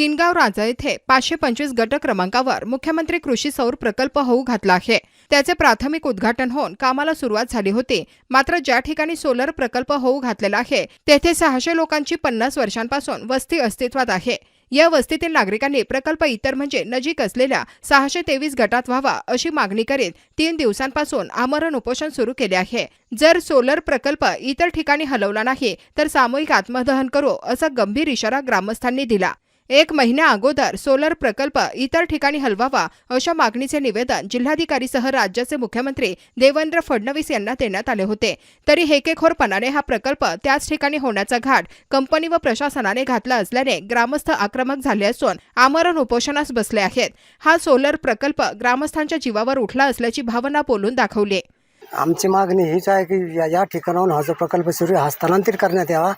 किनगाव राजा येथे पाचशे पंचवीस गट क्रमांकावर मुख्यमंत्री कृषी सौर प्रकल्प होऊ घातला आहे. त्याचे प्राथमिक उद्घाटन होऊन कामाला सुरुवात झाली होती. मात्र ज्या ठिकाणी सोलर प्रकल्प होऊ घातलेला आहे तेथे सहाशे लोकांची पन्नास वर्षांपासून वस्ती अस्तित्वात आहे. या वस्तीतील नागरिकांनी प्रकल्प इतर म्हणजे नजीक असलेल्या सहाशे तेवीस गटात व्हावा अशी मागणी करीत तीन दिवसांपासून आमरण उपोषण सुरू केले आहे. जर सोलर प्रकल्प इतर ठिकाणी हलवला नाही तर सामूहिक आत्मदहन करू असा गंभीर इशारा ग्रामस्थांनी दिला. एक महिन्या अगोदर सोलर प्रकल्प इतर ठिकाणी हलवावा अशा मागणीचे निवेदन जिल्हाधिकारीसह राज्याचे मुख्यमंत्री देवेंद्र फडणवीस यांना देण्यात आले होते. तरी हेकेखोरपणाने हा प्रकल्प त्याच ठिकाणी होण्याचा घाट कंपनी व प्रशासनाने घातला असल्याने ग्रामस्थ आक्रमक झाले असून आमरण उपोषणास बसले आहेत. हा सोलर प्रकल्प ग्रामस्थांच्या जीवावर उठला असल्याची भावना बोलून दाखवली. आमची मागणी हीच आहे की या या ठिकाणाहून हा जो प्रकल्प सुरू हस्तांतरित करण्यात यावा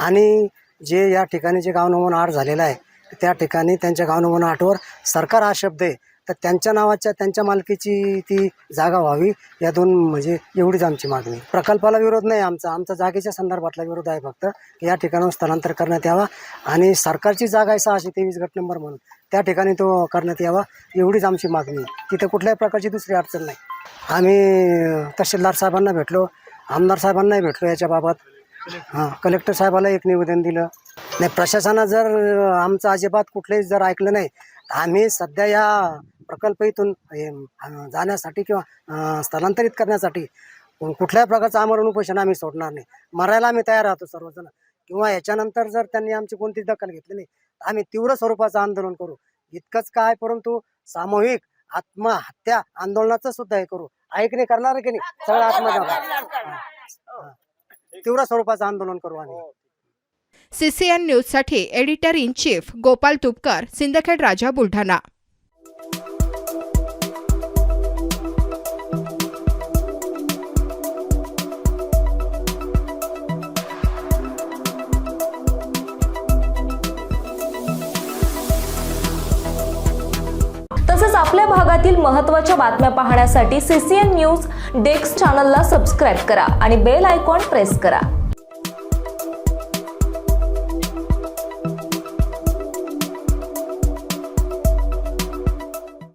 आणि जे या ठिकाणी जे गाव नमून आठ झालेला आहे त्या ठिकाणी त्यांच्या गाव नमुना आठवर सरकार हा शब्द आहे. तर त्यांच्या नावाच्या त्यांच्या मालकीची ती जागा व्हावी या दोन म्हणजे एवढीच आमची मागणी प्रकल्पाला विरोध नाही आमचा. आमचा जागेच्या संदर्भातला विरोध आहे फक्त. या ठिकाणाहून स्थलांतर करण्यात यावा आणि सरकारची जागा आहे सहाशे तेवीस गट नंबर म्हणून. त्या ठिकाणी तो करण्यात यावा एवढीच आमची मागणी तिथे कुठल्याही प्रकारची दुसरी अडचण नाही. आम्ही तहसीलदार साहेबांना भेटलो आमदार साहेबांनाही भेटलो याच्याबाबत. हां कलेक्टर साहेबाला एक निवेदन दिलं. नाही प्रशासनानं जर आमचं अजिबात कुठलंही जर ऐकलं नाही आम्ही सध्या या प्रकल्प इथून हे, जाण्यासाठी किंवा स्थलांतरित करण्यासाठी कुठल्याही प्रकारचं आमरण उपोषण आम्ही सोडणार नाही. मरायला आम्ही तयार राहतो सर्वजण. किंवा याच्यानंतर जर त्यांनी आमची कोणतीच दखल घेतली नाही तर आम्ही तीव्र स्वरूपाचं आंदोलन करू. इतकंच काय परंतु सामूहिक आत्महत्या आंदोलनाचं सुद्धा हे करू. ऐकणे करणार की नाही? सगळं आत्महत्या तीव्र स्वरूपाचं आंदोलन करू आम्ही. सीसीएन न्यूजसाठी editor in chief Gopal Tupkar Sindkhed Raja Buldhana. तसेच आपल्या भागातील महत्त्वाच्या बातम्या पाहण्यासाठी सीसीएन न्यूज डेस्क चॅनलला सबस्क्राईब करा आणि बेल आयकॉन प्रेस करा.